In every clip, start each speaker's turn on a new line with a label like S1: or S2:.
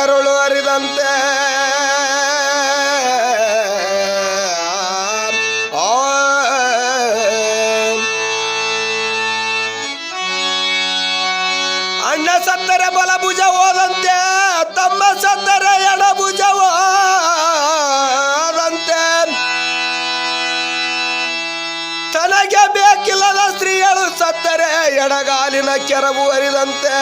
S1: ಕರುಳು ಅರಿದಂತೆ ಅಣ್ಣ ಸತ್ತರೆ ಬಲಭುಜ ಹೋದಂತೆ ತಮ್ಮ ಸತ್ತರೆ ಎಡಭುಜ ಹೋದಂತೆ ತನಗೆ ಬೇಕಿಲ್ಲದ ಸ್ತ್ರೀಯಳು ಸತ್ತರೆ ಎಡಗಾಲಿನ ಕೆರವು ಹರಿದಂತೆ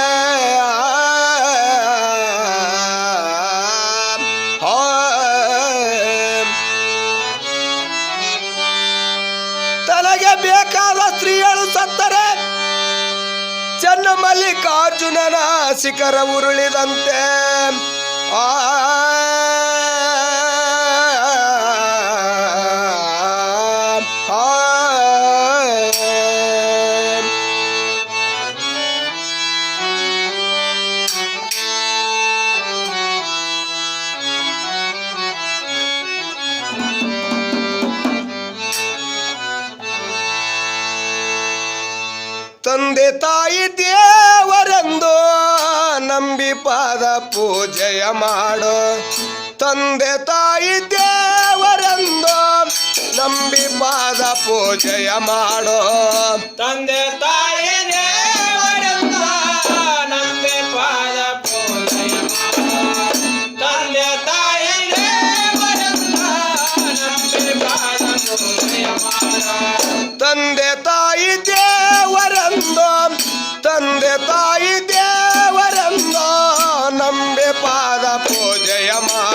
S1: ತನಗೆ ಬೇಕಾದ ಸ್ತ್ರೀಯರು ಸತ್ತರೆ. ಚನ್ನ ಮಲ್ಲಿಕಾರ್ಜುನನ ಶಿಖರ ಉರುಳಿದಂತೆ. ಆ ತಾಯಿ ದೇವರೆಂದು ನಂಬಿ ಪಾದ ಪೂಜೆಯ ಮಾಡೋ. ತಂದೆ ತಾಯಿ ದೇವರೆಂದು ನಂಬಿ ಪಾದ ಪೂಜೆಯ ಮಾಡೋ.
S2: ತಂದೆ ತಾಯಿ ಪೂಜೆಯ ಮಾಡೋ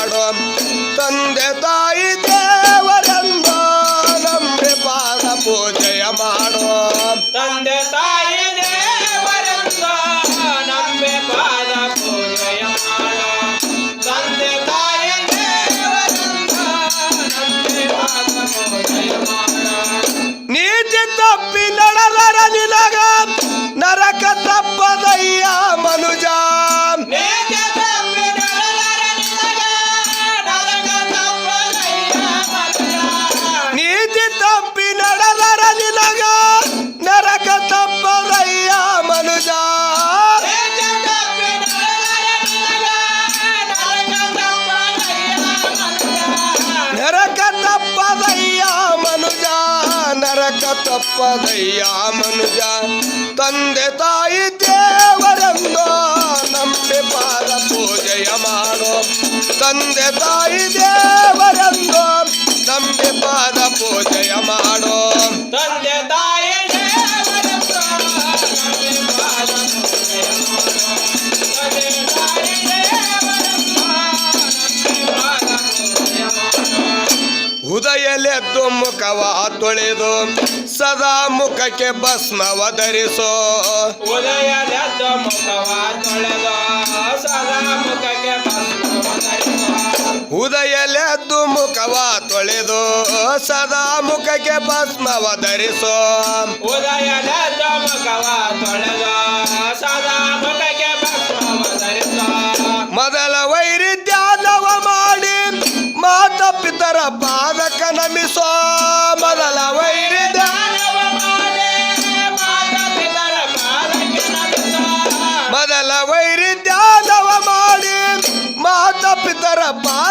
S1: ನರಕ ತಪ್ಪದಯ್ಯ ಮನುಜ
S2: ನರಕ ತಪ್ಪದಯ್ಯ ಮನುಜ
S1: ತಂದೆ ತಾಯಿ ದೇವರೆಂದು ನಂಬಿ ಪಾದ ಪೂಜೆಯ ಮಾಡೋ ತಂದೆ ತಾಯಿ ದೇವರೆಂದು ನಂಬಿ ಪಾದ ಪೂಜೆಯ ಉದಯಲೆದ್ದು ಮುಖವ ತೊಳೆದು ಸದಾ ಮುಖಕ್ಕೆ ಭಸ್ಮವ ಧರಿಸೋ.
S2: ಉದಯದೆದ್ದು ಮುಖವ ತೊಳೆದು ಸದಾ ಮುಖಕ್ಕೆ
S1: ಉದಯಲೆದ್ದು ಮುಖವ ತೊಳೆದು ಸದಾ ಮುಖಕ್ಕೆ ಭಸ್ಮವ ಧರಿಸೋ.
S2: ಉದಯ ಮುಖವ ತೊಳೆದು ಸದಾ
S1: bora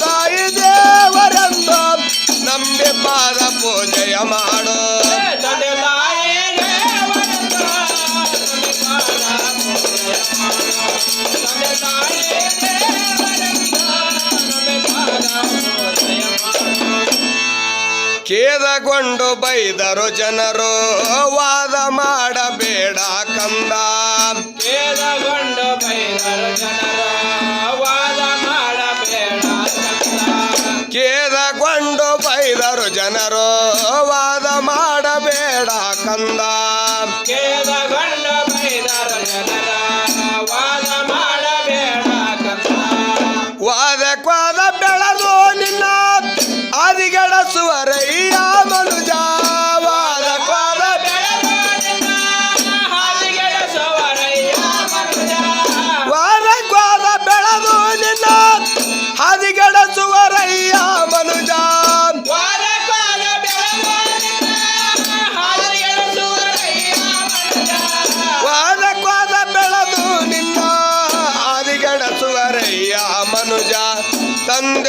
S1: ತಾಯಿ ದೇವರನ್ನು ನಂಬಿ ಪಾದ ಪೂಜೆಯ ಮಾಡೋ ತಂದೆ ತಾಯಿ. ಖೇದಗೊಂಡು ಬೈದರು ಜನರು ವಾದ ಮಾಡಬೇಡ ಕಂದ
S2: ಕೇದಗೊಂಡು ಬೈದರು ಜನರು ವಾದ ಮಾಡಬೇಡ ಕಂದ.
S1: ಖೇದಗೊಂಡು ಬೈದರು ಜನರು ವಾದ ಮಾಡಬೇಡ ಕಂದ.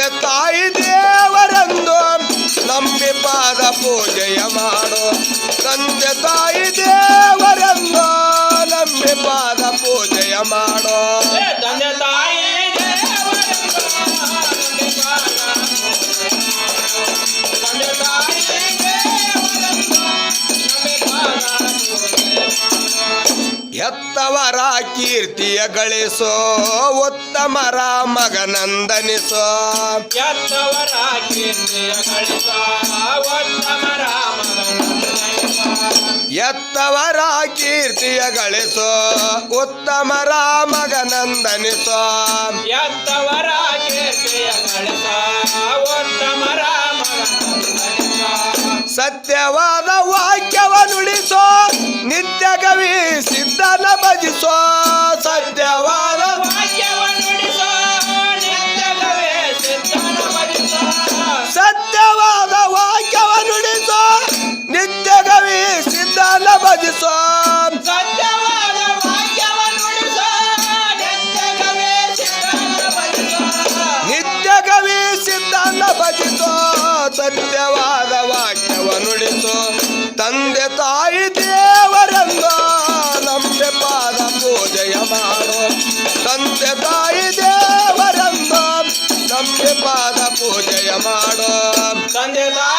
S1: ತಂದೆ ತಾಯಿ ದೇವರೆಂದು ನಂಬಿ ಪಾದ ಪೂಜೆಯ ಮಾಡು. ತಂದೆ ತಾಯಿ ದೇವರೆಂದು ನಂಬಿ ಪಾದ ಪೂಜೆಯ ಮಾಡು. ಕೀರ್ತಿಯ ಗಳಿಸೋ, ಉತ್ತಮರ ಮಗನಂದನಿಸೋ.
S2: ಎತ್ತವರ ಕೀರ್ತಿಯ ಗಳಿಸ, ಉತ್ತಮರ
S1: ಎತ್ತವರ ಕೀರ್ತಿಯ ಮಗನಂದನಿಸೋ.
S2: ಎತ್ತವರ ಕೀರ್ತಿಯ ಗಳಿಸೋ, ಉತ್ತಮರ
S1: ಸತ್ಯವಾದ ವಾಕ್ಯವ ನುಡಿಸೋ ನಿತ್ಯ ಕವಿ ಸಿದ್ಧನ ಭಜಿಸೋ ಸತ್ಯವಾದ
S2: ನುಡಿಸೋ
S1: ತಂದೆ ತಾಯಿ ದೇವರೆಂದ ನಂಬೆ ಪಾದ ಪೂಜೆಯ ಮಾಡು. ತಂದೆ ತಾಯಿ ದೇವರೆಂದ ನಂಬೆ ಪಾದ ಪೂಜೆಯ ಮಾಡು.
S2: ತಂದೆ ತಾಯಿ